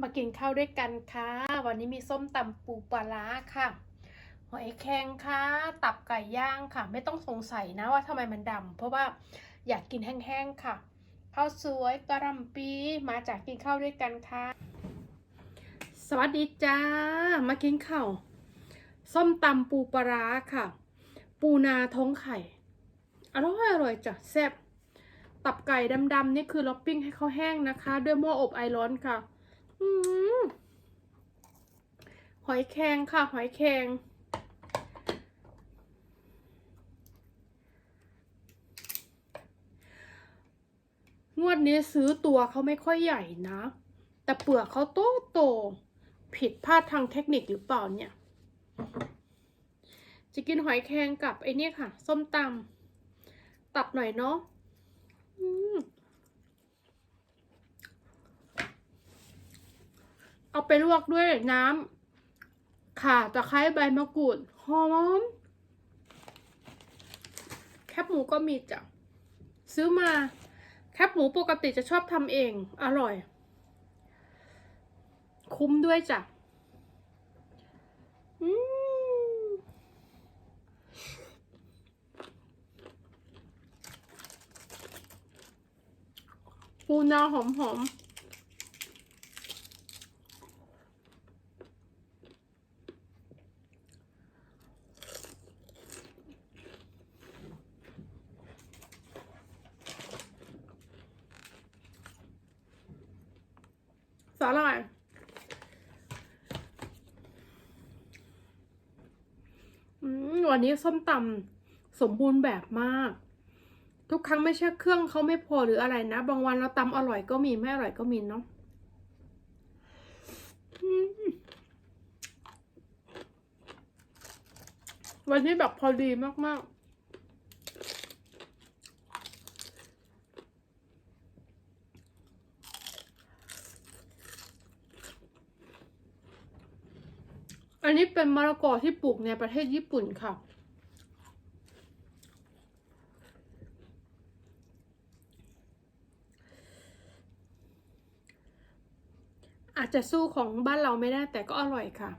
มากินข้าวด้วยกันค่ะ วันนี้มีส้มตำปูปลาร้าค่ะ หอยแครงค่ะ ตับไก่ย่างค่ะ ไม่ต้องสงสัยนะว่าทำไมมันดำเพราะว่าอยากกินแห้งๆค่ะ ข้าวสวยกระลำปีมาจากกินข้าวด้วยกันค่ะ สวัสดีจ้า มากินข้าวส้มตำปูปลาร้าค่ะ ปูนาท้องไข่ อร่อยอร่อยจ้ะแซ่บตับไก่ดำๆนี่คือเราปิ้งให้เขาแห้งนะคะ ด้วยหม้ออบไอร้อนค่ะ อืม หอยแครงค่ะ หอยแครงงวดนี้ซื้อตัวเขาไม่ค่อยใหญ่นะ แต่เปลือกเขาโตโต ผิดพลาดทางเทคนิคหรือเปล่าเนี่ย จะกินหอยแครงกับไอ้นี่ค่ะ ส้มตำตับหน่อยเนาะเอาไปลวกด้วยน้ำ ข่าตะไคร้ใบมะกรูดหอม แคบหมูก็มีจ้ะ ซื้อมา แคบหมูปกติจะชอบทำเอง อร่อย คุ้มด้วยจ้ะอืมปูนาหอมๆ สาหร่ายอวันนี้ส้มตำสมบูรณ์แบบมาก ทุกครั้งไม่ใช่เครื่องเขาไม่พอหรืออะไรนะ บางวันเราตำอร่อยก็มี ไม่อร่อยก็มีเนาะวันนี้แบบพอดีมากๆ อันนี้เป็นมะละกอที่ปลูกในประเทศญี่ปุ่นค่ะ อาจจะสู้ของบ้านเราไม่ได้แต่ก็อร่อยค่ะ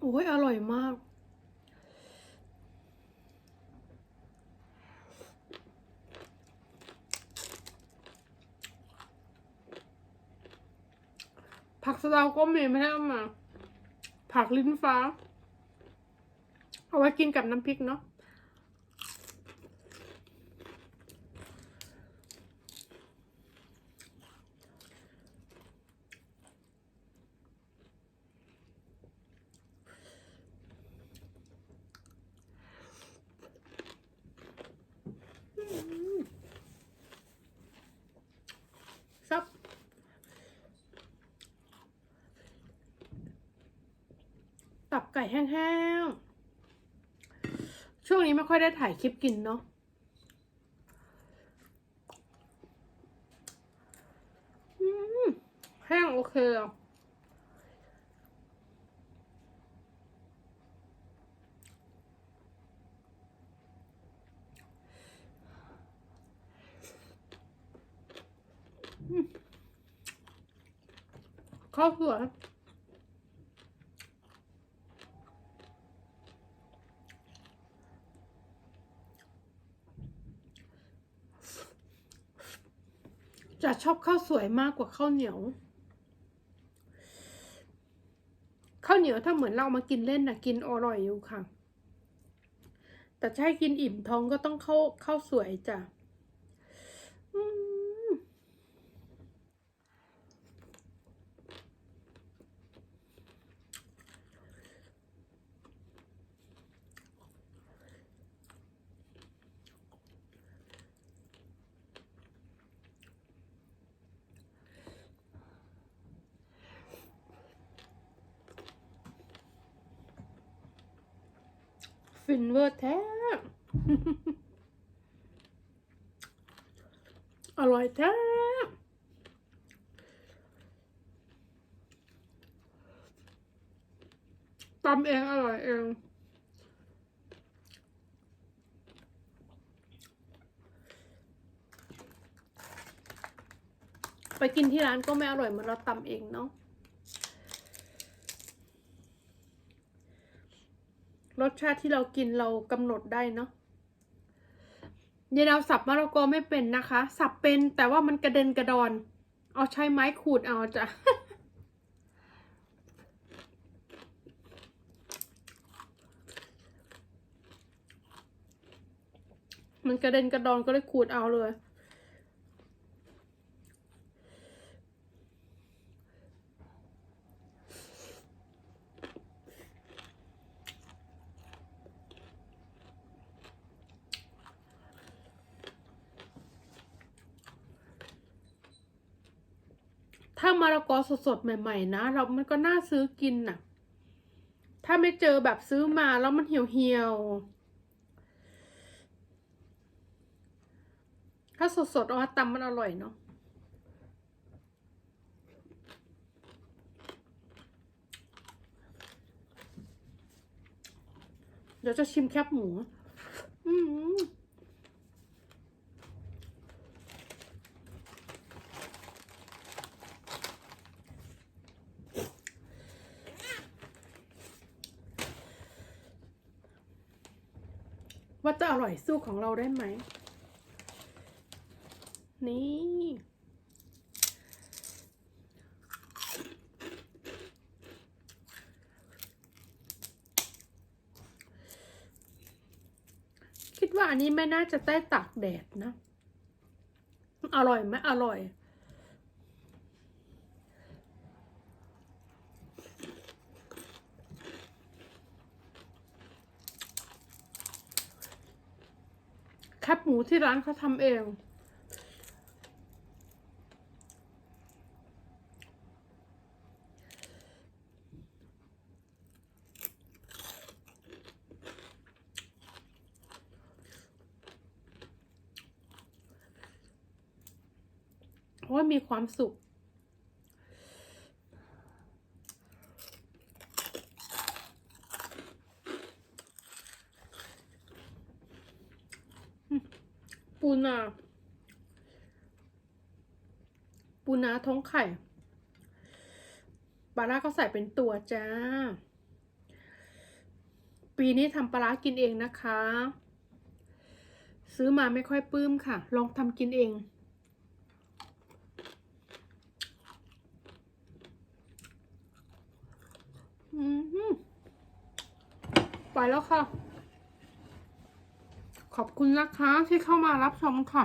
โอ้ยอร่อยมากะเดาก็มีไม่ได้เอามา ผักลิ้นฟ้า เอาไว้กินกับน้ำพริกเนาะ ก่แห้งๆ ช่วงนี้ไม่ค่อยได้ถ่ายคลิปกินเนาะ แห้งโอเคอะข้าวสวย จะชอบข้าวสวยมากกว่าข้าวเหนียวข้าวเหนียวถ้าเหมือนเรามากินเล่นนะกินอร่อยอยู่ค่ะ แต่ใช้กินอิ่มท้องก็ต้องเข้าข้าวสวยจ้ะอืม ฟินเวอร์แท้ อร่อยแท้อำเองอร่อยเองไปกินที่ร้านก็ไม่อร่อยเหมือนเราตำเองเนาะ รสชาติที่เรากินเรากำหนดได้เนาะเดี๋ยวเราสับมะละกอไม่เป็นนะคะ สับเป็นแต่ว่ามันกระเด็นกระดอน เอาใช้ไม้ขูดเอาจ้ะมันกระเด็นกระดอนก็เลยขูดเอาเลย ถ้ามะละกอสดๆใหม่ ๆ นะเรามันก็น่าซื้อกินน่ะ ถ้าไม่เจอแบบซื้อมาแล้วมันเหี่ยวๆ ถ้าสดๆเอามาตำมันอร่อยเนาะเดี๋ยวจะชิมแคบหมู อืม ว่าจะอร่อยสู้ของเราได้ไหม นี่ คิดว่าอันนี้ไม่น่าจะได้ตากแดดนะ อร่อยไหมอร่อย แคบหมูที่ร้านเขาทำเอง เพราะว่ามีความสุข นา ปูนาท้องไข่ปลาร้าก็ใส่เป็นตัวจ้า ปีนี้ทำปลาร้ากินเองนะคะ ซื้อมาไม่ค่อยปลื้มค่ะ ลองทำกินเอง อือหือไปแล้วค่ะ ขอบคุณนะคะที่เข้ามารับชมค่ะ